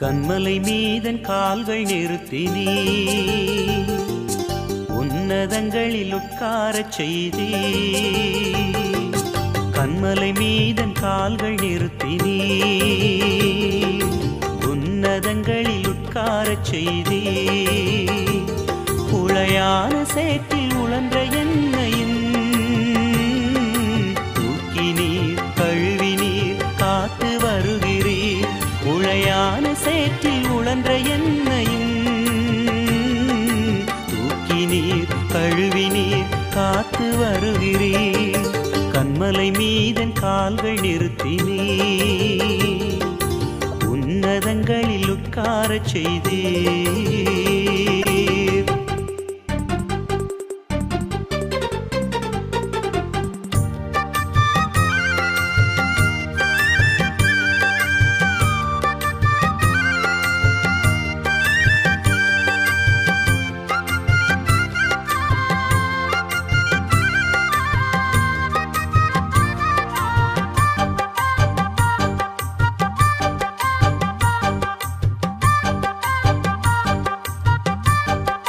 கண்மலை மீதன் கால்கள் நிறுத்தினீ. உன்னதங்களில் உட்காரச் செய்தீ. கண்மலை மீதன் கால்கள் நிறுத்தினீ. உன்னதங்களில் உட்காரச் செய்தீ. உளையான சேற்றில் உழன்ற ஞான சேற்றில் உழன்ற என்னையும். தூக்கி நீர் கழுவி நீர் காத்து வருகிறீர். கண்மலை மீதன் கால்கள் நிறுத்தினே உன்னதங்களில் உட்காரச் செய்தே